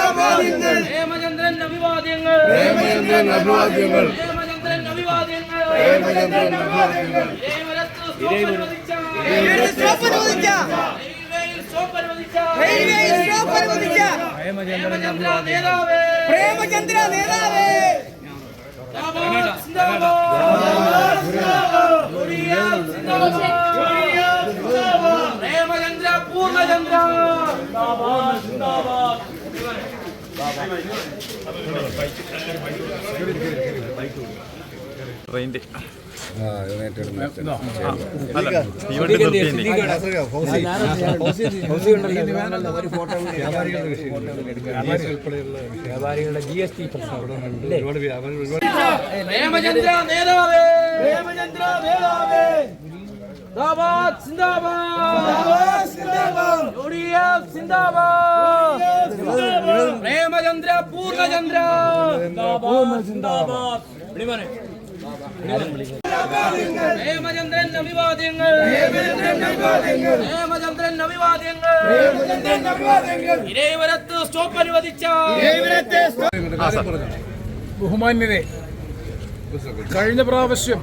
അഭിവാദ്യങ്ങൾ ഹേമചന്ദ്രൻ അഭിവാദ്യങ്ങൾ. പ്രേമചന്ദ്രൻ അഭിവാദ്യങ്ങൾ. ഹേമചന്ദ്രൻ അഭിവാദ്യങ്ങൾ. പ്രേമചന്ദ്രൻ അഭിവാദ്യങ്ങൾ. പ്രേമചന്ദ്ര നേതാവേ. സിന്ദാബാദ് സിന്ദാബാദ് സിന്ദാബാദ് സിന്ദാബാദ് പ്രേമചന്ദ്ര പൂർണചന്ദ്ര. ട്രെയിന്റെ ആ യുണൈറ്റഡ് അല്ല തീവണ്ടി നിർത്തിയതിന്റെ പ്രേമചന്ദ്ര നേതാവേ പ്രേമചന്ദ്ര നേതാവേ സിന്ദാബാദ് സിന്ദാബാദ് സിന്ദാബാദ് യുഡിഎഫ് സിന്ദാബാദ് സിന്ദാബാദ് പ്രേമചന്ദ്രൻ അഭിവാദ്യങ്ങൾ. അഭിവാദ്യങ്ങൾ. ഇരേവരത്ത് സ്റ്റോപ്പ് അനുവദിച്ച. ബഹുമാന്യരെ കഴിഞ്ഞ പ്രാവശ്യം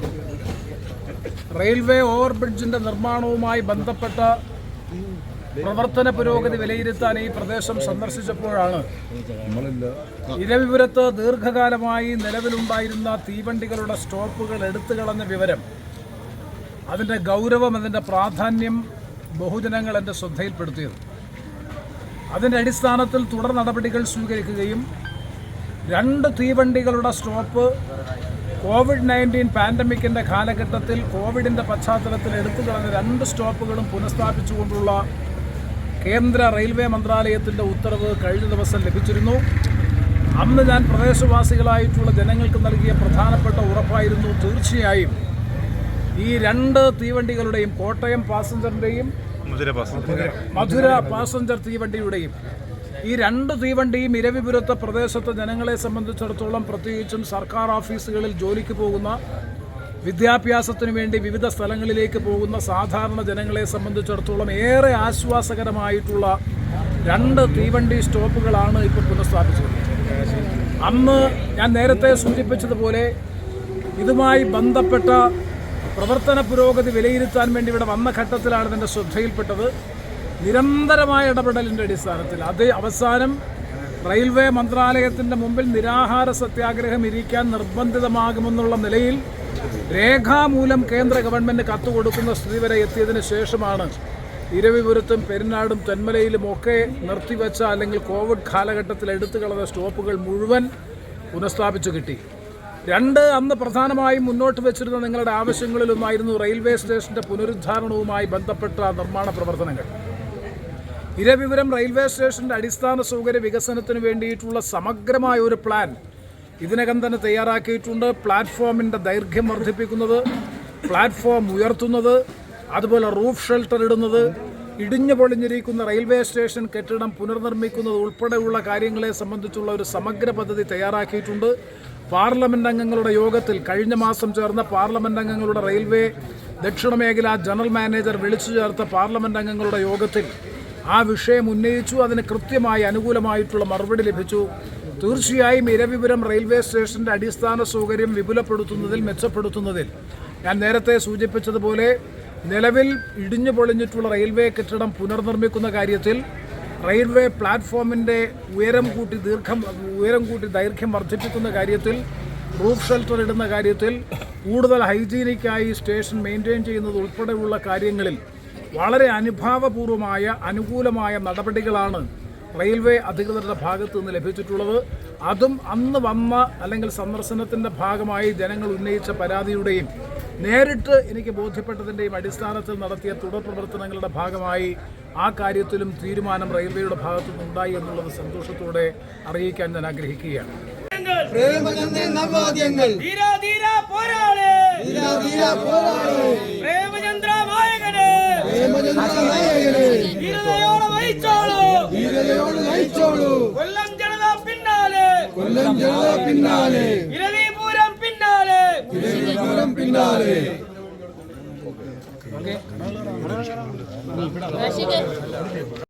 റെയിൽവേ ഓവർബ്രിഡ്ജിന്റെ നിർമ്മാണവുമായി ബന്ധപ്പെട്ട പ്രവർത്തന പുരോഗതി വിലയിരുത്താൻ ഈ പ്രദേശം സന്ദർശിച്ചപ്പോഴാണ് ഇരവിപുരത്ത് ദീർഘകാലമായി നിലവിലുണ്ടായിരുന്ന തീവണ്ടികളുടെ സ്റ്റോപ്പുകൾ എടുത്തു കളഞ്ഞ വിവരം അതിന്റെ ഗൗരവം അതിന്റെ പ്രാധാന്യം ബഹുജനങ്ങൾ എന്റെ ശ്രദ്ധയിൽപ്പെടുത്തിയത്. അതിന്റെ അടിസ്ഥാനത്തിൽ തുടർ നടപടികൾ സ്വീകരിക്കുകയും രണ്ട് തീവണ്ടികളുടെ സ്റ്റോപ്പ് കോവിഡ് നയന്റീൻ പാൻഡമിക്കിന്റെ കാലഘട്ടത്തിൽ കോവിഡിന്റെ പശ്ചാത്തലത്തിൽ എടുത്തു കളഞ്ഞ രണ്ട് സ്റ്റോപ്പുകളും പുനഃസ്ഥാപിച്ചുകൊണ്ടുള്ള കേന്ദ്ര റെയിൽവേ മന്ത്രാലയത്തിന്റെ ഉത്തരവ് കഴിഞ്ഞ ദിവസം ലഭിച്ചിരുന്നു. അന്ന് ഞാൻ പ്രദേശവാസികളായിട്ടുള്ള ജനങ്ങൾക്ക് നൽകിയ പ്രധാനപ്പെട്ട ഉറപ്പായിരുന്നു. തീർച്ചയായും ഈ രണ്ട് തീവണ്ടികളുടെയും കോട്ടയം പാസഞ്ചറിന്റെയും മധുര പാസഞ്ചർ തീവണ്ടിയുടെയും ഈ രണ്ട് തീവണ്ടിയും ഇരവിപുരത്തെ പ്രദേശത്തെ ജനങ്ങളെ സംബന്ധിച്ചിടത്തോളം പ്രത്യേകിച്ചും സർക്കാർ ഓഫീസുകളിൽ ജോലിക്ക് പോകുന്ന വിദ്യാഭ്യാസത്തിനു വേണ്ടി വിവിധ സ്ഥലങ്ങളിലേക്ക് പോകുന്ന സാധാരണ ജനങ്ങളെ സംബന്ധിച്ചിടത്തോളം ഏറെ ആശ്വാസകരമായിട്ടുള്ള രണ്ട് തീവണ്ടി സ്റ്റോപ്പുകളാണ് ഇപ്പോൾ പുനഃസ്ഥാപിച്ചത് അന്ന് ഞാൻ നേരത്തെ സൂചിപ്പിച്ചതുപോലെ ഇതുമായി ബന്ധപ്പെട്ട പ്രവർത്തന പുരോഗതി വിലയിരുത്താൻ വേണ്ടി ഇവിടെ വന്ന ഘട്ടത്തിലാണ് ഇതിന്റെ ശ്രദ്ധയിൽപ്പെട്ടത്. നിരന്തരമായ ഇടപെടലിന്റെ അടിസ്ഥാനത്തിൽ അത് അവസാനം റെയിൽവേ മന്ത്രാലയത്തിന്റെ മുമ്പിൽ നിരാഹാര സത്യാഗ്രഹം ഇരിക്കാൻ നിർബന്ധിതമാകുമെന്നുള്ള നിലയിൽ രേഖാമൂലം കേന്ദ്ര ഗവൺമെന്റ് കത്ത് കൊടുക്കുന്ന സ്ഥിതി വരെ എത്തിയതിന് ശേഷമാണ് ഇരവിപുരത്തും പെരുന്നാടും തെന്മലയിലും ഒക്കെ നിർത്തിവെച്ച അല്ലെങ്കിൽ കോവിഡ് കാലഘട്ടത്തിൽ എടുത്തു കളഞ്ഞ സ്റ്റോപ്പുകൾ മുഴുവൻ പുനഃസ്ഥാപിച്ചു കിട്ടി. രണ്ട് അന്ന് പ്രധാനമായും മുന്നോട്ട് വെച്ചിരുന്ന നിങ്ങളുടെ ആവശ്യങ്ങളിലൊന്നായിരുന്നു റെയിൽവേ സ്റ്റേഷന്റെ പുനരുദ്ധാരണവുമായി ബന്ധപ്പെട്ട നിർമ്മാണ പ്രവർത്തനങ്ങൾ. ഇരവിപുരം റെയിൽവേ സ്റ്റേഷന്റെ അടിസ്ഥാന സൗകര്യ വികസനത്തിന് വേണ്ടിയിട്ടുള്ള സമഗ്രമായ ഒരു പ്ലാൻ ഇതിനകം തന്നെ തയ്യാറാക്കിയിട്ടുണ്ട്. പ്ലാറ്റ്ഫോമിന്റെ ദൈർഘ്യം വർദ്ധിപ്പിക്കുന്നത് പ്ലാറ്റ്ഫോം ഉയർത്തുന്നത് അതുപോലെ റൂഫ് ഷെൽട്ടർ ഇടുന്നത് ഇടിഞ്ഞു പൊളിഞ്ഞിരിക്കുന്ന റെയിൽവേ സ്റ്റേഷൻ കെട്ടിടം പുനർനിർമ്മിക്കുന്നത് ഉൾപ്പെടെയുള്ള കാര്യങ്ങളെ സംബന്ധിച്ചുള്ള ഒരു സമഗ്ര പദ്ധതി തയ്യാറാക്കിയിട്ടുണ്ട്. പാർലമെന്റ് അംഗങ്ങളുടെ യോഗത്തിൽ കഴിഞ്ഞ മാസം ചേർന്ന പാർലമെന്റ് അംഗങ്ങളുടെ റെയിൽവേ ദക്ഷിണ മേഖല ജനറൽ മാനേജർ വിളിച്ചു ചേർത്ത പാർലമെന്റ് അംഗങ്ങളുടെ യോഗത്തിൽ ആ വിഷയം ഉന്നയിച്ചു. അതിന് കൃത്യമായി അനുകൂലമായിട്ടുള്ള മറുപടി ലഭിച്ചു. തീർച്ചയായും ഇരവിപുരം റെയിൽവേ സ്റ്റേഷന്റെ അടിസ്ഥാന സൗകര്യം വിപുലപ്പെടുത്തുന്നതിൽ മെച്ചപ്പെടുത്തുന്നതിൽ. ഞാൻ നേരത്തെ സൂചിപ്പിച്ചതുപോലെ നിലവിൽ ഇടിഞ്ഞു പൊളിഞ്ഞിട്ടുള്ള റെയിൽവേ കെട്ടിടം പുനർനിർമ്മിക്കുന്ന കാര്യത്തിൽ റെയിൽവേ പ്ലാറ്റ്ഫോമിന്റെ ഉയരം കൂട്ടി ദീർഘം ഉയരം കൂട്ടി ദൈർഘ്യം വർദ്ധിപ്പിക്കുന്ന കാര്യത്തിൽ റൂഫ് ഷെൽട്ടർ ഇടുന്ന കാര്യത്തിൽ കൂടുതൽ ഹൈജീനിക്കായി സ്റ്റേഷൻ മെയിന്റെയിൻ ചെയ്യുന്നത് ഉൾപ്പെടെയുള്ള കാര്യങ്ങളിൽ വളരെ അനുഭാവപൂർവമായ അനുകൂലമായ നടപടികളാണ് റെയിൽവേ അധികൃതരുടെ ഭാഗത്തു നിന്ന് ലഭിച്ചിട്ടുള്ളത്. അതും അന്ന് വന്ന അല്ലെങ്കിൽ സന്ദർശനത്തിന്റെ ഭാഗമായി ജനങ്ങൾ ഉന്നയിച്ച പരാതിയുടെയും നേരിട്ട് എനിക്ക് ബോധ്യപ്പെട്ടതിന്റെയും അടിസ്ഥാനത്തിൽ നടത്തിയ തുടർ പ്രവർത്തനങ്ങളുടെ ഭാഗമായി ആ കാര്യത്തിലും തീരുമാനം റെയിൽവേയുടെ ഭാഗത്തു നിന്നുണ്ടായി എന്നുള്ളത് സന്തോഷത്തോടെ അറിയിക്കാൻ ഞാൻ ആഗ്രഹിക്കുകയാണ്. പ്രേമചന്ദ്ര നായകന്. പ്രേമചന്ദ്ര നായകനെ. ധീരതയോട് നയിച്ചോളൂ. കൊല്ലം ജനത പിന്നാലെ. കൊല്ലം ജനത പിന്നാലെ. ഇരവിപുരം പിന്നാലെ. ഇരവിപൂരം പിന്നാലെ.